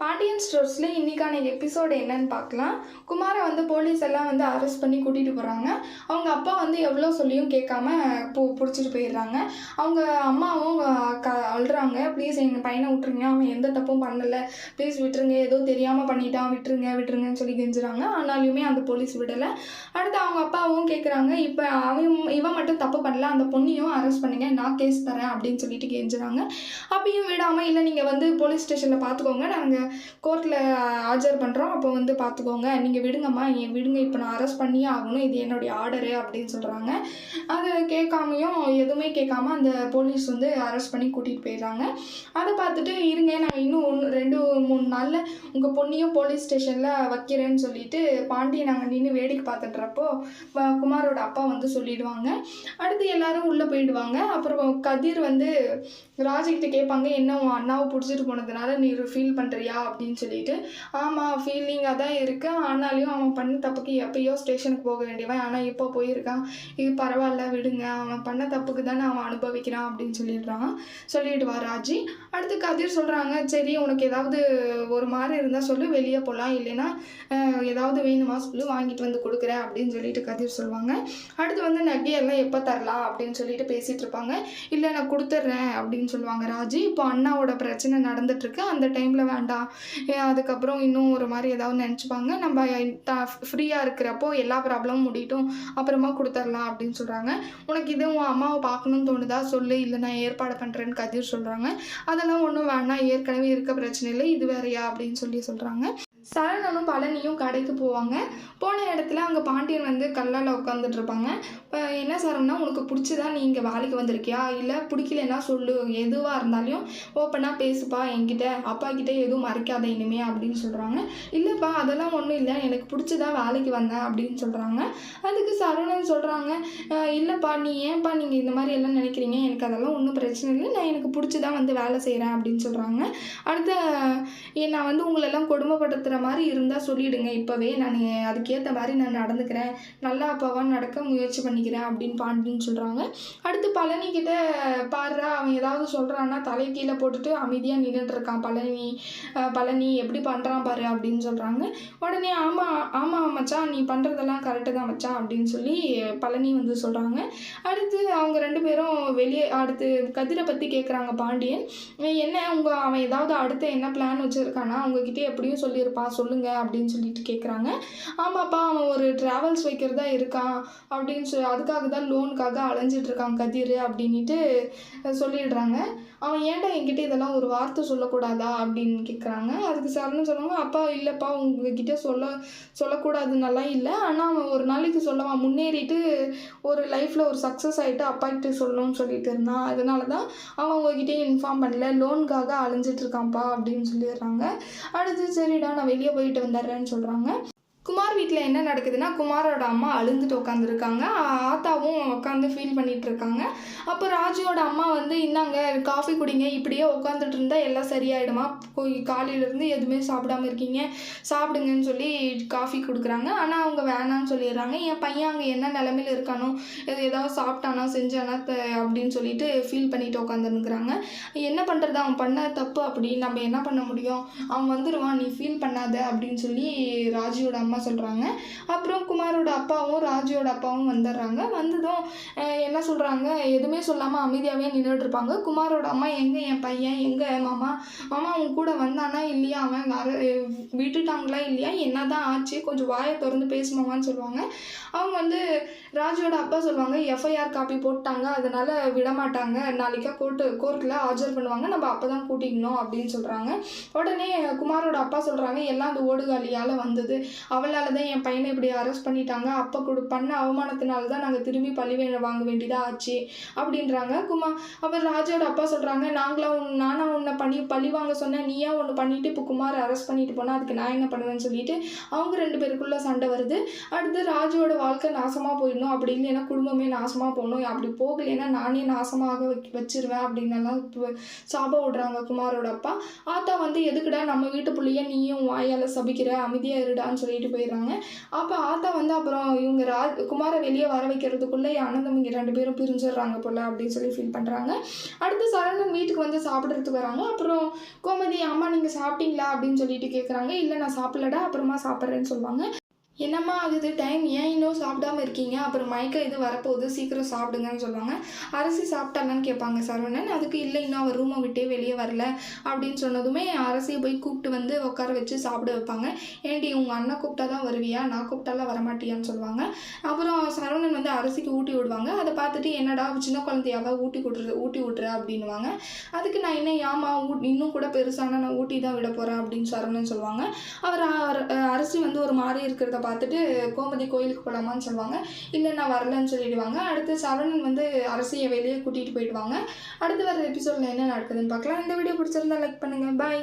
பாண்டியன் ஸ்டோர்ஸில் இன்றைக்கான எபிசோடு என்னன்னு பார்க்கலாம். குமாரை வந்து போலீஸ் எல்லாம் வந்து அரெஸ்ட் பண்ணி கூட்டிகிட்டு போகிறாங்க அவங்க அப்பா வந்து எவ்வளோ சொல்லியும் கேட்காம பு பிடிச்சிட்டு போயிடுறாங்க. அவங்க அம்மாவும் க அழுறாங்க. ப்ளீஸ் எங்கள் பையனை விட்டுருங்க. அவன் எந்த தப்பும் பண்ணலை. ப்ளீஸ் விட்டுருங்க. ஏதோ தெரியாமல் பண்ணிட்டான். விட்டுருங்க விட்டுருங்கன்னு சொல்லி கெஞ்சுறாங்க. ஆனாலுமே அந்த போலீஸ் விடலை. அடுத்து அவங்க அப்பாவும் கேட்குறாங்க இப்போ அவன் இவன் மட்டும் தப்பு பண்ணல. அந்த பொண்ணையும் அரெஸ்ட் பண்ணுங்க. நான் கேஸ் தரேன். அப்படின்னு சொல்லிட்டு கெஞ்சுறாங்க. அப்பயும் விடாமல் இல்லை நீங்கள் வந்து போலீஸ் ஸ்டேஷனில் பார்த்துக்கோங்க நாங்கள் கோர்ட்டில் ஆஜர் பண்ணுறோம் அப்போ வந்து பார்த்துக்கோங்க நீங்கள் விடுங்கம்மா. என் விடுங்க. இப்போ நான் அரெஸ்ட் பண்ணியே ஆகணும். இது என்னுடைய ஆர்டரு அப்படின்னு சொல்கிறாங்க அதை கேட்காமையும் எதுவுமே கேட்காம அந்த போலீஸ் வந்து அரெஸ்ட் பண்ணி கூட்டிகிட்டு போயிடுறாங்க. அதை பார்த்துட்டு இருங்க நான் இன்னும் ஒன்று ரெண்டு மூணு நாளில் உங்கள் பொண்ணையும் போலீஸ் ஸ்டேஷனில் வைக்கிறேன்னு சொல்லிட்டு பாண்டியை நாங்கள் நின்று வேடிக்கை பார்த்துட்றப்போ குமாரோட அப்பா வந்து சொல்லிடுவாங்க. அடுத்து எல்லாரும் உள்ளே போயிடுவாங்க. அப்புறம் கதிர் வந்து ராஜகிட்ட கேட்பாங்க என்ன உன் அண்ணாவை பிடிச்சிட்டு போனதுனால நீ ஃபீல் பண்ணுறியா அப்படின்னு சொல்லிட்டு ஆமாம் ஃபீலிங்காக தான் இருக்குது ஆனாலையும் அவன் பண்ண தப்புக்கு எப்பயோ ஸ்டேஷனுக்கு போக வேண்டியவன். ஆனால் இப்போ போயிருக்கான். இது பரவாயில்ல விடுங்க. அவன் பண்ண தப்புக்கு தானே அவன் அனுபவிக்கிறான் அப்படின்னு சொல்லிடுறான். சொல்லிடுவா ராஜி. அடுத்து கதிர் சொல்கிறாங்க சரி உனக்கு ஏதாவது ஒரு மாதிரி இருந்தால் சொல்லு வெளியே போகலாம் இல்லைன்னா ஏதாவது வேணுமா சொல்லு வாங்கிட்டு வந்து கொடுக்குறேன் அப்படின்னு சொல்லிட்டு கதிர் சொல்லுவாங்க அடுத்து வந்து நகையெல்லாம் எப்போ தரலாம் அப்படின்னு சொல்லிட்டு பேசிகிட்டு இருப்பாங்க. இல்லை நான் கொடுத்துட்றேன் அப்படின்னு சொல்லுவாங்க ராஜி. இப்போ அண்ணாவோட பிரச்சனை நடந்துட்டுருக்கு அந்த டைமில் வேண்டாம். அதுக்கப்புறம் இன்னும் ஒரு மாதிரி ஏதாவது நினச்சிப்பாங்க. நம்ம ஃப்ரீயாக இருக்கிறப்போ எல்லா ப்ராப்ளமும் முடியட்டும். அப்புறமா கொடுத்துர்லாம் அப்படின்னு சொல்கிறாங்க உனக்கு இது உன் அம்மாவை பார்க்கணும்னு தோணுதா? சொல்லு. இல்லை நான் ஏற்பாடு பண்ணுறேன்னு கதிர் சொல்கிறாங்க அதெல்லாம் ஒன்றும் வேணாம். ஏற்கனவே இருக்க பிரச்சனை இல்லை இது வேறையா அப்படின்னு சொல்லி சொல்கிறாங்க சரணனும் பழனியும் கடைக்கு போவாங்க. போன இடத்துல அங்கே பாண்டியன் வந்து கல்லால் உட்காந்துட்டு இருப்பாங்க இப்போ என்ன சரவணா உனக்கு பிடிச்சதா நீ இங்கே வேலைக்கு வந்திருக்கியா? இல்லை பிடிக்கலன்னா சொல்லு. எதுவாக இருந்தாலும் ஓப்பனாக பேசுப்பா. என்கிட்ட அப்பா கிட்டே எதுவும் மறைக்காத இனிமே அப்படின்னு சொல்கிறாங்க இல்லைப்பா அதெல்லாம் ஒன்றும் இல்லை. எனக்கு பிடிச்சதா வேலைக்கு வந்தேன் அப்படின்னு சொல்கிறாங்க அதுக்கு சரவணன் சொல்கிறாங்க இல்லைப்பா நீ ஏன்ப்பா நீங்கள் இந்த மாதிரி எல்லாம் நினைக்கிறீங்க? எனக்கு அதெல்லாம் ஒன்றும் பிரச்சனை இல்லை. நான் எனக்கு பிடிச்சதா வந்து வேலை செய்கிறேன் அப்படின்னு சொல்கிறாங்க அடுத்த நான் வந்து உங்களெல்லாம் கொடுமைப்படுத்த நடத்துகிற மாதிரி இருந்தால் சொல்லிவிடுங்க இப்போவே நான் அதுக்கேற்ற மாதிரி நான் நடந்துக்கிறேன். நல்லா அப்பாவாக நடக்க முயற்சி பண்ணிக்கிறேன் அப்படின்னு பாண்டின்னு சொல்கிறாங்க அடுத்து பழனி பாடுறா. அவன் ஏதாவது சொல்கிறான்னா தலை கீழே போட்டுட்டு அமைதியாக நின்றுட்டுருக்கான் பழனி பழனி எப்படி பண்ணுறான் பாரு அப்படின்னு சொல்கிறாங்க உடனே ஆமாம் ஆமாம் மச்சான் நீ பண்ணுறதெல்லாம் கரெக்டு தான் மச்சான் அப்படின்னு சொல்லி பழனி வந்து சொல்கிறாங்க அடுத்து அவங்க ரெண்டு பேரும் வெளியே அடுத்து கதிரை பற்றி கேட்குறாங்க பாண்டியன். என்ன உங்கள் அவன் ஏதாவது அடுத்து என்ன பிளான் வச்சுருக்கானா அவங்கக்கிட்டே எப்படியும் சொல்லியிருப்பான். சொல்லுங்க அப்படின்னு சொல்லிட்டு கேட்குறாங்க ஆமாப்பா அவன் ஒரு ட்ராவல்ஸ் வைக்கிறதா இருக்கான். அப்படின்னு சொல்லி அதுக்காக தான் லோனுக்காக அலைஞ்சிட்ருக்கான் கதிர் அப்படின்ட்டு சொல்லிடுறாங்க. அவன் ஏன்டா என்கிட்ட இதெல்லாம் ஒரு வார்த்தை சொல்லக்கூடாதா அப்படின்னு கேட்குறாங்க அதுக்கு சரணம் சொல்லுவாங்க அப்பா இல்லைப்பா உங்ககிட்ட சொல்ல சொல்லக்கூடாதுன்னெல்லாம் இல்லை. ஆனால் அவன் ஒரு நாளைக்கு சொல்லவான் முன்னேறிட்டு ஒரு லைஃப்பில் ஒரு சக்ஸஸ் ஆகிட்டு அப்பா கிட்ட சொல்லணும்னு சொல்லிட்டு இருந்தான். அதனால தான் அவன் உங்ககிட்டயே இன்ஃபார்ம் பண்ணல. லோனுக்காக அலைஞ்சிட்ருக்கான்ப்பா அப்படின்னு சொல்லிடுறாங்க. அடுத்து சரிடா நான் வெளியே போயிட்டு வந்துடுறேன்னு சொல்கிறாங்க குமார் வீட்டில் என்ன நடக்குதுன்னா குமாரோட அம்மா அழுந்துட்டு உட்காந்துருக்காங்க ஆத்தாவும் உட்காந்து ஃபீல் பண்ணிகிட்ருக்காங்க இருக்காங்க அப்போ ராஜுவோட அம்மா வந்து இந்தாங்க காஃபி குடிங்க இப்படியே உட்காந்துட்டு இருந்தால் எல்லாம் சரியாயிடுமா? போய் காலையிலேருந்து எதுவுமே சாப்பிடாம இருக்கீங்க. சாப்பிடுங்கன்னு சொல்லி காஃபி கொடுக்குறாங்க. ஆனால் அவங்க வேணான்னு சொல்லிடுறாங்க. என் பையன் அங்கே என்ன நிலமையில இருக்கானோ எது ஏதாவது சாப்பிட்டானா செஞ்சானா த- அப்படின்னு சொல்லிட்டு ஃபீல் பண்ணிட்டு உட்காந்துருக்குறாங்க என்ன பண்ணுறது அவன் பண்ண தப்பு அப்படி. நம்ம என்ன பண்ண முடியும்? அவன் வந்துடுவான் நீ ஃபீல் பண்ணாத அப்படின்னு சொல்லி ராஜுவோட அம்மா சொல்கிறாங்க அப்புறம் குமாரோட அப்பாவும் ராஜுவோட அப்பாவும் வந்துடுறாங்க. வந்ததும் என்ன சொல்கிறாங்க எதுவுமே சொல்லாமல் அமைதியாகவே நின்றுட்டுருப்பாங்க குமாரோட அம்மா எங்கே என் பையன்? எங்கே மாமா? மாமா உன் கூட வந்தானா இல்லையா? அவன் வர விட்டுட்டாங்களா இல்லையா? என்ன தான் ஆச்சு? கொஞ்சம் வாயை திறந்து பேசுமாமான்னு சொல்லுவாங்க. அவங்க வந்து ராஜுவோட அப்பா சொல்லுவாங்க எஃப்ஐஆர் காப்பி போட்டாங்க. அதனால் விட மாட்டாங்க நாளைக்கா கோர்ட்டு கோர்ட்டில் ஆஜர் பண்ணுவாங்க. நம்ம அப்போ தான் கூட்டிக்கணும் அப்படின்னு சொல்கிறாங்க உடனே குமாரோட அப்பா சொல்கிறாங்க எல்லாம் அந்த ஓடுகாலியால் வந்தது. அவளால் தான் என் பையனை இப்படி அரெஸ்ட் பண்ணிட்டாங்க. அப்போ கொடு பண்ண அவமானத்தினால தான் நாங்கள் திரும்பி பழி வாங்க வேண்டியதாக ஆச்சு. அப்படின்றாங்க. குமார் அப்புறம் ராஜாவோட அப்பா சொல்கிறாங்க நாங்களாம் உன் நானா உன்னை பண்ணி பழி வாங்க சொன்னேன். நீயா ஒன்று பண்ணிவிட்டு இப்போ குமார் அரெஸ்ட் பண்ணிட்டு போனால் அதுக்கு நான் என்ன பண்ணுவேன்னு சொல்லிட்டு அவங்க ரெண்டு பேருக்குள்ளே சண்டை வருது. அடுத்து ராஜுவோட வாழ்க்கை நாசமாக போயிடணும். அப்படி இல்லைன்னா குடும்பமே நாசமாக போகணும். அப்படி போகலைன்னா நானே நாசமாக வச்சிருவேன். அப்படின்னு எல்லாம் சாபம் விடுறாங்க குமாரோட அப்பா. ஆத்தா வந்து எதுக்குடா நம்ம வீட்டு பிள்ளைய நீயும் வாயால் சபிக்கிற? அமைதியாக இருடான்னு சொல்லிட்டு கூட்டிகிட்டு போயிடுறாங்க. அப்போ ஆத்தா வந்து அப்புறம் இவங்க ரா குமாரை வெளியே வர வைக்கிறதுக்குள்ளே ஆனந்தம் இங்கே ரெண்டு பேரும் பிரிஞ்சிடுறாங்க போல் அப்படின்னு சொல்லி ஃபீல் பண்ணுறாங்க அடுத்து சரவணன் வீட்டுக்கு வந்து சாப்பிட்றதுக்கு வராங்க. அப்புறம் கோமதி அம்மா நீங்கள் சாப்பிட்டீங்களா? அப்படின்னு சொல்லிட்டு கேட்குறாங்க இல்லை நான் சாப்பிடலடா அப்புறமா சாப்பிட்றேன்னு சொல்லுவாங்க. என்னம்மா ஆகுது? டைம் ஏன் இன்னும் சாப்பிடாம இருக்கீங்க? அப்புறம் மயக்க இது வரப்போகுது. சீக்கிரம் சாப்பிடுங்கன்னு சொல்லுவாங்க அரிசி சாப்பிட்டாங்கன்னு கேட்பாங்க சரவணன். அதுக்கு இல்லை இன்னும் அவர் ரூமை விட்டே வெளியே வரல அப்படின்னு சொன்னதுமே அரசியை போய் கூப்பிட்டு வந்து உட்கார வச்சு சாப்பிட வைப்பாங்க. ஏண்டி உங்கள் அண்ணன் கூப்பிட்டா தான் வருவியா? நான் கூப்பிட்டாலாம் வரமாட்டியான்னு சொல்லுவாங்க. அப்புறம் சரவணன் வந்து அரிசிக்கு ஊட்டி விடுவாங்க. அதை பார்த்துட்டு என்னடா சின்ன குழந்தையாவா ஊட்டி விட்ரு ஊட்டி விட்ற அப்படின்னுவாங்க. அதுக்கு நான் என்ன ஏமா ஊ இன்னும் கூட பெருசான நான் ஊட்டி தான் விட போகிறேன் அப்படின்னு சரவணன் சொல்லுவாங்க. அவர் அரிசி வந்து ஒரு மாதிரி இருக்கிறத பார்த்துட்டு கோமதி கோயிலுக்கு போகலாமான்னு சொல்லுவாங்க. இல்லை நான் வரலன்னு சொல்லிடுவாங்க. அடுத்து சரவணன் வந்து அரசியை வெளியே கூட்டிகிட்டு போயிடுவாங்க. அடுத்து வர எபிசோடில் என்ன நடக்குதுன்னு பார்க்கலாம். இந்த வீடியோ பிடிச்சிருந்தா லைக் பண்ணுங்கள் பாய்